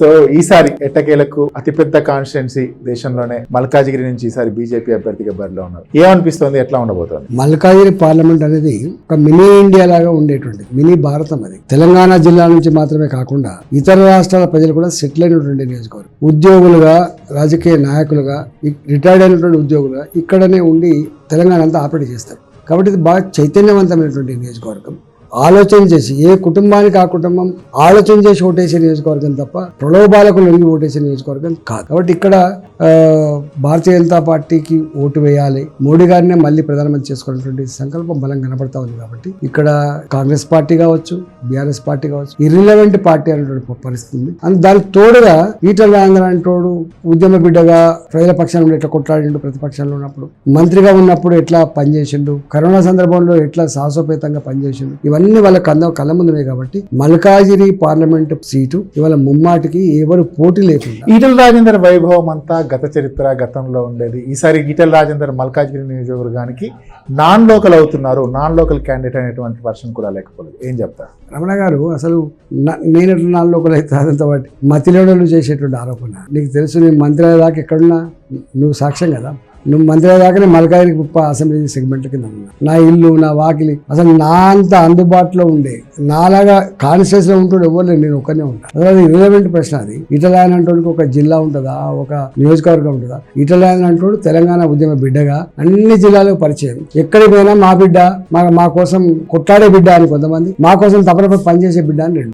So ఈసారి ఎట్టకేలకు అతిపెద్ద కాన్స్టిట్యున్సీ దేశంలోనే మల్కాజిగిరి నుంచి ఈసారి బీజేపీ అభ్యర్థిగా బరిలో ఉన్నారు. ఏమనిపిస్తుంది? ఎట్లా ఉండబోతోంది? మల్కాజిగిరి పార్లమెంట్ అనేది ఒక మినీ ఇండియా లాగా ఉండేటువంటి మినీ భారతం అది. తెలంగాణ జిల్లా నుంచి మాత్రమే కాకుండా ఇతర రాష్ట్రాల ప్రజలు కూడా సెటిల్ అయినటువంటి నియోజకవర్గం. ఉద్యోగులుగా రాజకీయ నాయకులుగా రిటైర్డ్ అయినటువంటి ఉద్యోగులుగా ఇక్కడనే ఉండి తెలంగాణ అంతా ఆపరేట్ చేస్తారు. కాబట్టి ఇది బాగా చైతన్యవంతమైనటువంటి నియోజకవర్గం. ఆలోచన చేసి ఏ కుటుంబానికి ఆ కుటుంబం ఆలోచన చేసి ఓటేసే నియోజకవర్గం తప్ప ప్రలోభాలకు లొంగి ఓటేసే నియోజకవర్గం కాదు. కాబట్టి ఇక్కడ భారతీయ జనతా పార్టీకి ఓటు వేయాలి. మోడీ గారినే మళ్ళీ ప్రధానమంత్రి చేసుకున్నటువంటి సంకల్పం బలం కనబడతా ఉంది కాబట్టి ఇక్కడ కాంగ్రెస్ పార్టీ కావచ్చు బీఆర్ఎస్ పార్టీ కావచ్చు ఇర్రిలవెంట్ పార్టీ అనేటువంటి పరిస్థితి ఉంది. అండ్ దానికి తోడుగా ఈటల రాజేంద్ర అంటోడు ఉద్యమ బిడ్డగా ప్రజల పక్షంలో ఎట్లా కొట్లాడిండు ప్రతిపక్షంలో ఉన్నప్పుడు మంత్రిగా ఉన్నప్పుడు ఎట్లా పనిచేసిండు కరోనా సందర్భంలో ఎట్లా సాహసోపేతంగా పనిచేసిండు ఇవన్నీ వాళ్ళ కంద కళ్ళ ముందు ఉన్నాయి కాబట్టి మల్కాజిరి పార్లమెంట్ సీటు ఇవాళ ముమ్మాటికి ఎవరు పోటీ లేకుండా. ఈటల రాజేందర్ వైభవం అంతా గత చరిత్ర గతంలో ఉండేది. ఈసారి ఈటల రాజేందర్ మల్కాజ్గిరి నియోజకవర్గానికి నాన్ లోకల్ అవుతున్నారు. నాన్ లోకల్ క్యాండిడేట్ అనేటువంటి వర్షన్ కూడా లేకపోలేదు. ఏం చెప్తారు? రమణ గారు అసలు నేను ఎట్లా నాలుగు ఒకరు అయితే అదంతా వాటి మతిలోడలు చేసేటువంటి ఆరోపణ. నీకు తెలుసు నేను మంత్రి దాకా ఎక్కడున్నా? నువ్వు సాక్ష్యం కదా. నువ్వు మంత్రి దాకానే మలకాయని కుప్ప అసెంబ్లీ సెగ్మెంట్ కింద ఉన్నా. నా ఇల్లు నా వాకిలి అసలు నా అంత అందుబాటులో ఉండే నాలాగా కాన్స్టిట్యూన్స్లో ఉంటుండే ఎవరు నేను ఒక్కనే ఉంటాను అసలు ఇరవెంట్ ప్రశ్న అది. ఇటలాయన్ అంటోడికి ఒక జిల్లా ఉంటుందా? ఒక నియోజకవర్గం ఉంటుందా? ఇటలాయన్ అంటోడు తెలంగాణ ఉద్యమ బిడ్డగా. అన్ని జిల్లాలకు పరిచయం. ఎక్కడికి పోయినా మా బిడ్డ మా మా కోసం కొట్లాడే బిడ్డ అని కొంతమంది. మా కోసం తప్పనప్పుడు పనిచేసే బిడ్డ అని రెండు.